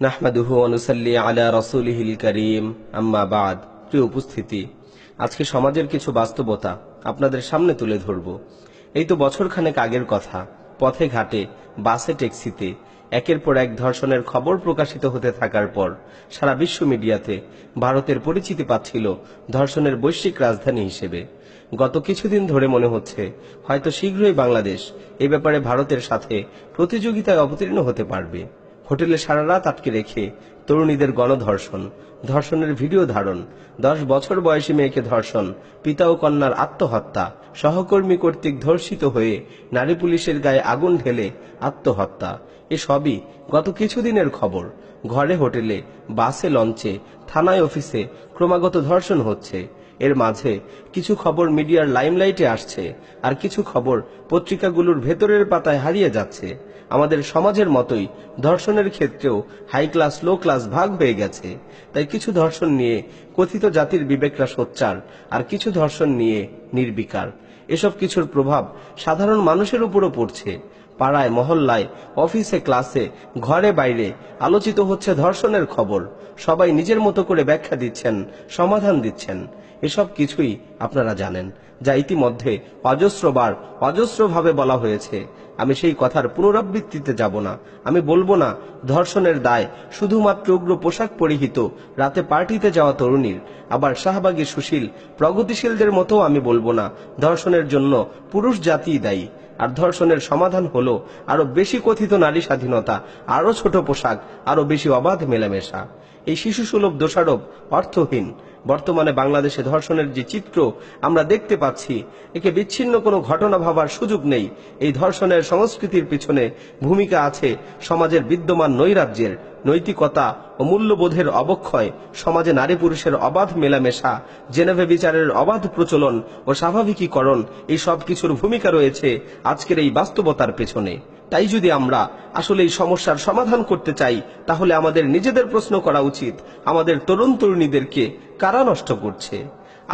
নাহমাদুহু অনুসাল্লি আলা রসুলিহিল করিম। আম্মা বাদ। প্রিয় উপস্থিতি, আজকে সমাজের কিছু বাস্তবতা আপনাদের সামনে তুলে ধরব। এই তো বছরখানেক আগের কথা। পথে ঘাটে, বাসে, ট্যাক্সিতে, একের পর এক ধর্ষণের খবর প্রকাশিত হতে থাকার পর সারা বিশ্ব মিডিয়াতে ভারতের পরিচিতি পাচ্ছিল ধর্ষণের বৈশ্বিক রাজধানী হিসেবে। গত কিছুদিন ধরে মনে হচ্ছে, হয়তো শীঘ্রই বাংলাদেশ এ ব্যাপারে ভারতের সাথে প্রতিযোগিতায় অবতীর্ণ হতে পারবে। হোটেলে সারা রাত আটকে রেখে তরুণীদের গণধর্ষণ, ধর্ষণের ভিডিও ধারণ, দশ বছর বয়সী মেয়েকে ধর্ষণ, পিতা ও কন্যার আত্মহত্যা, সহকর্মী কর্তৃক ধর্ষিত হয়ে নারী পুলিশের গায়ে আগুন ঢেলে আত্মহত্যা এসবই গত কিছুদিনের খবর। ঘরে, হোটেলে, বাসে, লঞ্চে, থানায়, অফিসে ক্রমাগত ধর্ষণ হচ্ছে। এর মাঝে কিছু খবর মিডিয়ার লাইমলাইটে আসছে, আর কিছু খবর পত্রিকাগুলোর ভেতরের পাতায় হারিয়ে যাচ্ছে। আমাদের সমাজের মতোই ধর্ষণের ক্ষেত্রেও হাই ক্লাস লো ক্লাস ভাগ হয়ে গেছে। তাই কিছু ধর্ষণ নিয়ে কথিত জাতির বিবেকরা সোচ্চার আর কিছু ধর্ষণ নিয়ে নির্বিকার। এসব কিছুর প্রভাব সাধারণ মানুষের উপরও পড়ছে। পাড়ায়, মহল্লায় অফিসে ক্লাসে ঘরে, বাইরে আলোচিত হচ্ছে ধর্ষণের খবর। সবাই নিজের মতো করে ব্যাখ্যা দিচ্ছেন, সমাধান দিচ্ছেন। এসব কিছুই আপনারা জানেন, যা ইতিমধ্যে অজস্রবার অজস্রভাবে বলা হয়েছে। আমি সেই কথার পুনরাবৃত্তিতে যাব না। আমি বলব না, ধর্ষণের দায় শুধুমাত্র উগ্র পোশাক পরিহিত, রাতে পার্টিতে যাওয়া তরুণীর। আবার শাহবাগী সুশীল, প্রগতিশীলদের মতো আমি বলব না, ধর্ষণের জন্য পুরুষ জাতিই দায়ী। আর ধর্ষণের সমাধান হলো আরও বেশি কথিত নারী স্বাধীনতা আরও ছোট পোশাক আরও বেশি অবাধ মেলামেশা। এই শিশু সুলভ দোষারোপ অর্থহীন। বর্তমানে বাংলাদেশে ধর্ষণের যে চিত্র আমরা দেখতে পাচ্ছি, একে বিচ্ছিন্ন কোনো ঘটনা ভাবার সুযোগ নেই। এই ধর্ষণের সংস্কৃতির পিছনে ভূমিকা আছে সমাজের বিদ্যমান নৈরাজ্যের নৈতিকতা ও মূল্যবোধের অবক্ষয়, সমাজে নারী পুরুষের অবাধ মেলামেশা, জেনেভে বিচারের অবাধ প্রচলন ও স্বাভাবিকীকরণ, এই সব কিছুর ভূমিকা রয়েছে আজকের এই বাস্তবতার পেছনে। তাই যদি আমরা আসলে এই সমস্যার সমাধান করতে চাই, তাহলে আমাদের নিজেদের প্রশ্ন করা উচিত, আমাদের তরুণ তরুণীদেরকে কারা নষ্ট করছে?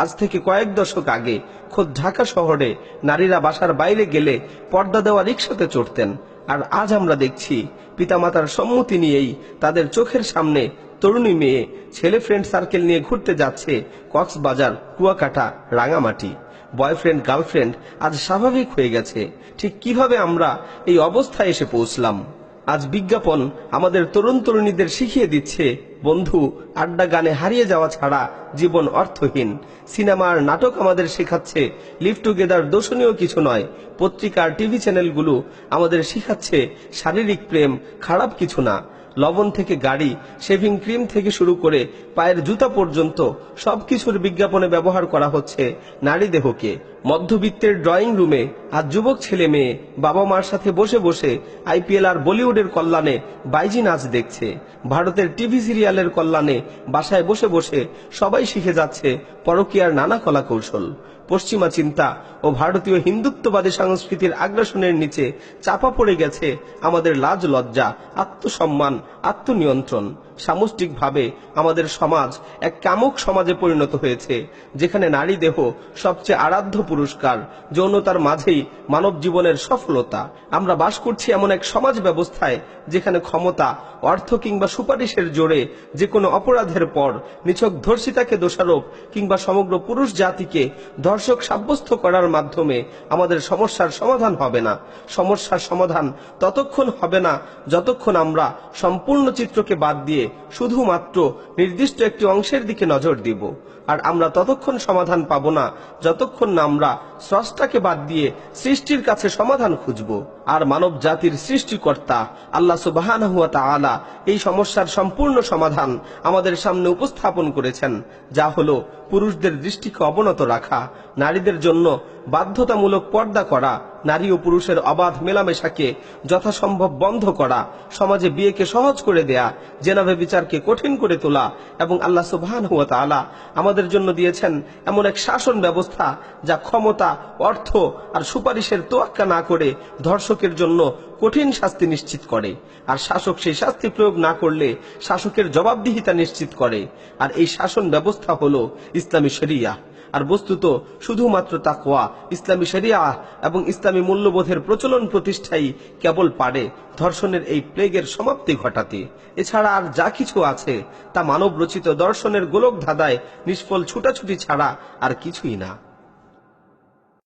আজ থেকে কয়েক দশক আগে খোদ ঢাকা শহরে নারীরা বাসার বাইরে গেলে পর্দা দেওয়া রিক্সাতে চড়তেন, আর আজ আমরা দেখছি পিতামাতার সম্মতি নিয়েই তাদের চোখের সামনে তরুণী মেয়ে, ছেলে ফ্রেন্ড সার্কেল নিয়ে ঘুরতে যাচ্ছে কক্সবাজার, কুয়াকাটা, রাঙামাটি। বয়ফ্রেন্ড, গার্লফ্রেন্ড আজ স্বাভাবিক হয়ে গেছে। ঠিক কীভাবে আমরা এই অবস্থায় এসে পৌঁছলাম? আজ বিজ্ঞাপন আমাদের তরুণ তরুণীদের শিখিয়ে দিচ্ছে, বন্ধু, আড্ডা গানে হারিয়ে যাওয়া ছাড়া জীবন অর্থহীন। সিনেমার নাটক আমাদের শেখাচ্ছে, লিভ টুগেদার দোষণীয় কিছু নয়, পত্রিকার টিভি চ্যানেলগুলো আমাদের শিখাচ্ছে, শারীরিক প্রেম খারাপ কিছু না। লবণ থেকে গাড়ি শেভিং ক্রিম থেকে শুরু করে পায়ের জুতা পর্যন্ত সবকিছুর বিজ্ঞাপনে ব্যবহার করা হচ্ছে নারী দেহকে। মধ্যবিত্তের ড্রয়িং রুমে আর যুবক ছেলে মেয়ে বাবা মার সাথে বসে বসে আইপিএল আর বলিউডের কল্যাণে বাইজি নাচ দেখছে। ভারতের টিভি সিরিয়ালের কল্যাণে বাসায় বসে বসে সবাই শিখে যাচ্ছে পরকীয়ার নানা কলা কৌশল পশ্চিমা চিন্তা ও ভারতীয় হিন্দুত্ববাদী সংস্কৃতির আগ্রাসনের নিচে চাপা পড়ে গেছে আমাদের লাজ লজ্জা, আত্মসম্মান, আত্মনিয়ন্ত্রণ। সামষ্টিকভাবে আমাদের সমাজ এক কামক সমাজে পরিণত হয়েছে, যেখানে নারী দেহ সবচেয়ে আরাধ্য পুরস্কার যৌনতার মাঝেই মানব জীবনের সফলতা। আমরা বাস করছি এমন এক সমাজ ব্যবস্থায়, যেখানে ক্ষমতা, অর্থ কিংবা সুপারিশের জোরে যে কোনো অপরাধের পর নিছক ধর্ষিতাকে দোষারোপ কিংবা সমগ্র পুরুষ জাতিকে ধর্ষক সাব্যস্ত করার মাধ্যমে আমাদের সমস্যার সমাধান হবে না। সমস্যার সমাধান ততক্ষণ হবে না যতক্ষণ আমরা সম্পূর্ণ চিত্রকে বাদ দিয়ে শুধুমাত্র নির্দিষ্ট একটি অংশের দিকে নজর দিব। আর আমরা ততক্ষণ সমাধান পাব না, যতক্ষণ না আমরা স্রষ্টাকে বাদ দিয়ে সৃষ্টির কাছে সমাধান খুঁজব। আর মানব জাতির সৃষ্টিকর্তা আল্লাহ সুবাহান হুয়া তাআলা এই সমস্যার সম্পূর্ণ সমাধান আমাদের সামনে উপস্থাপন করেছেন, যা হলো পুরুষদের দৃষ্টিকে অবনত রাখা, নারীদের জন্য বাধ্যতামূলক পর্দা করা, নারী ও পুরুষের অবাধ মেলামেশাকে যথাসম্ভব বন্ধ করা, সমাজে বিয়েকে সহজ করে দেয়া জেনাভে বিচারকে কঠিন করে তোলা এবং আল্লাহ সুবহান হুয়া তাআলা আমাদের জন্য দিয়েছেন এমন এক শাসন ব্যবস্থা যা ক্ষমতা, অর্থ আর সুপারিশের তোয়াক্কা না করে ধর্ষকের জন্য কঠিন শাস্তি নিশ্চিত করে। আর শাসক সেই শাস্তি প্রয়োগ না করলে শাসকের জবাবদিহিতা নিশ্চিত করে। আর এই শাসন ব্যবস্থা হলো ইসলামী শরিয়া। আর বস্তুত শুধুমাত্র তাকওয়া, ইসলামী শরিয়া এবং ইসলামী মূল্যবোধের প্রচলন প্রতিষ্ঠাই কেবল পারে ধর্ষণের এই প্লেগের সমাপ্তি ঘটাতে। এছাড়া আর যা কিছু আছে তা মানব রচিত দর্শনের গোলক ধাঁধায় নিষ্ফল ছুটাছুটি ছাড়া আর কিছুই না।